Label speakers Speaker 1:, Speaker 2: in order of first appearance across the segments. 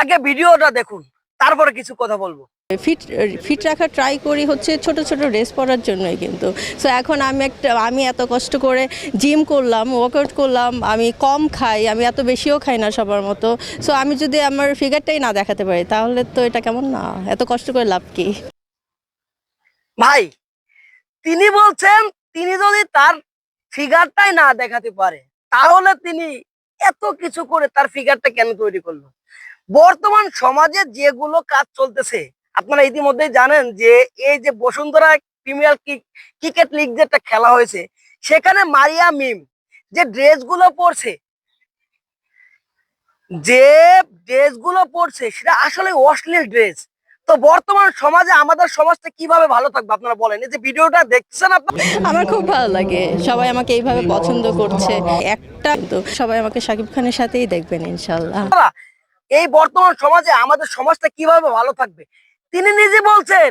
Speaker 1: আগে ভিডিওটা দেখুন তারপরে কিছু কথা বলব।
Speaker 2: ফিট ফিট রাখা ট্রাই করি হচ্ছে ছোট ছোট ড্রেস পরার জন্যই কিন্তু। সো এখন আমি একটা আমি এত কষ্ট করে জিম করলাম ওয়ার্কআউট করলাম আমি কম খাই আমি এত বেশিও খাই না সবার মতো। সো আমি যদি আমার ফিগারটাই না দেখাতে পারি তাহলে তো এটা কেমন না? এত কষ্ট করে লাভ কি?
Speaker 1: ভাই তিনি বলছেন তিনি যদি তার ফিগারটাই না দেখাতে পারে তাহলে তিনি এত কিছু করে তার ফিগারটা কেন তৈরি করল? বর্তমান সমাজে যেগুলো কাজ চলতেছে আপনারা ইতিমধ্যে জানেন যে এই যে বসুন্ধরা প্রিমিয়ার ক্রিকেট লিগ যেটা খেলা হয়েছে সেখানে মারিয়া মিম যে ড্রেসগুলো পরছে যে ড্রেসগুলো পরছে সেটা আসলে অশ্লীল ড্রেস। তো বর্তমান সমাজে আমাদের সমাজটা কীভাবে ভালো থাকবে আপনারা বলেন? এই যে ভিডিওটা দেখছেন আপনারা
Speaker 2: আমার খুব ভালো লাগে। সবাই আমাকে এইভাবে পছন্দ করছে। একটা তো সবাই আমাকে শাকিব খানের সাথেই দেখবেন ইনশাল্লাহ।
Speaker 1: এই বর্তমান সমাজে আমাদের সমাজটা কীভাবে ভালো থাকবে? তিনি নিজে বলছেন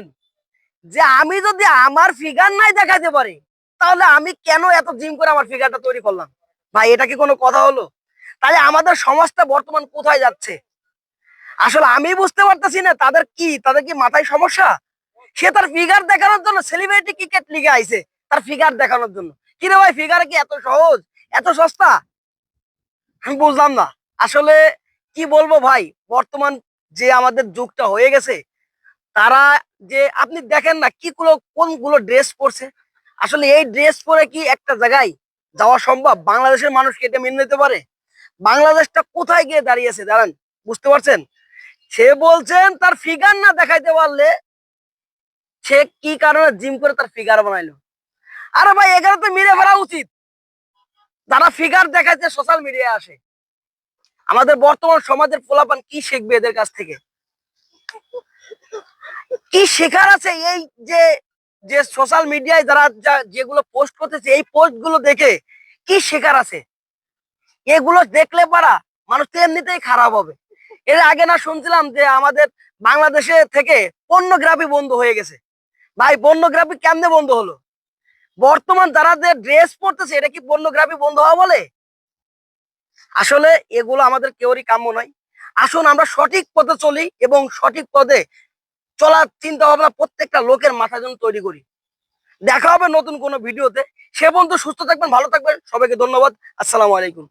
Speaker 1: যে, আমি যদি আমার ফিগার নাই দেখাতে পারি, তাহলে আমি কেন এত জিম করে আমার ফিগারটা তৈরি করলাম? ভাই, এটা কি কোনো কথা হলো? তাহলে আমাদের সমাজটা বর্তমান কোথায় যাচ্ছে? আসলে আমি বুঝতে পারতেছি না, তাদের কি তাদের কি মাথায় সমস্যা? সে তার ফিগার দেখানোর জন্য সেলিব্রিটি ক্রিকেট লিগে আইছে, তার ফিগার দেখানোর জন্য। কিরে ভাই ফিগার কি এত সহজ, এত সস্তা? আমি বুঝলাম না। আসলে কি বলব ভাই? বর্তমান যে আমাদের যুগটা হয়ে গেছে, তারা যে আপনি দেখেন না কি গুলো, কোনগুলো ড্রেস পরছে? আসলে এই ড্রেস পরে কি একটা জায়গায় যাওয়া সম্ভব? বাংলাদেশের মানুষ কি এটা মেনে নিতে পারে? বাংলাদেশটা কোথায় গিয়ে দাঁড়িয়েছে দাঁড়ান, বুঝতে পারছেন? সে বলছেন তার ফিগার না দেখাইতে পারলে সে কি কারণে জিম করে তার ফিগার বানাইলো? আরে ভাই, এখানে তো মিলে ফেলা উচিত। যারা ফিগার দেখাইতে সোশ্যাল মিডিয়ায় আসে। আমাদের বর্তমান সমাজের পোলাপান কি শিখবে এদের কাছ থেকে? কি শেখার আছে এই যে যে সোশ্যাল মিডিয়ায় যারা যেগুলো পোস্ট করতেছে, এই পোস্টগুলো দেখে কি শেখার আছে? এগুলো দেখলে পারা মানুষ তো এমনিতেই খারাপ হবে। এর আগে না শুনছিলাম যে আমাদের বাংলাদেশে থেকে পর্নোগ্রাফি বন্ধ হয়ে গেছে। ভাই পর্নোগ্রাফি কেমনে বন্ধ হলো? বর্তমান যারা যে ড্রেস পরতেছে, এটা কি পর্নোগ্রাফি বন্ধ হওয়া বলে? আসলে এগুলো আমাদের কেউরই কাম্য নয়। আসুন আমরা সঠিক পথে চলি এবং সঠিক পথে চলার চিন্তা ভাবনা প্রত্যেকটা লোকের মাথা যেন তৈরি করি। দেখা হবে নতুন কোনো ভিডিওতে। সে বন্ধু সুস্থ থাকবেন, ভালো থাকবেন। সবাইকে ধন্যবাদ। আসসালামু আলাইকুম।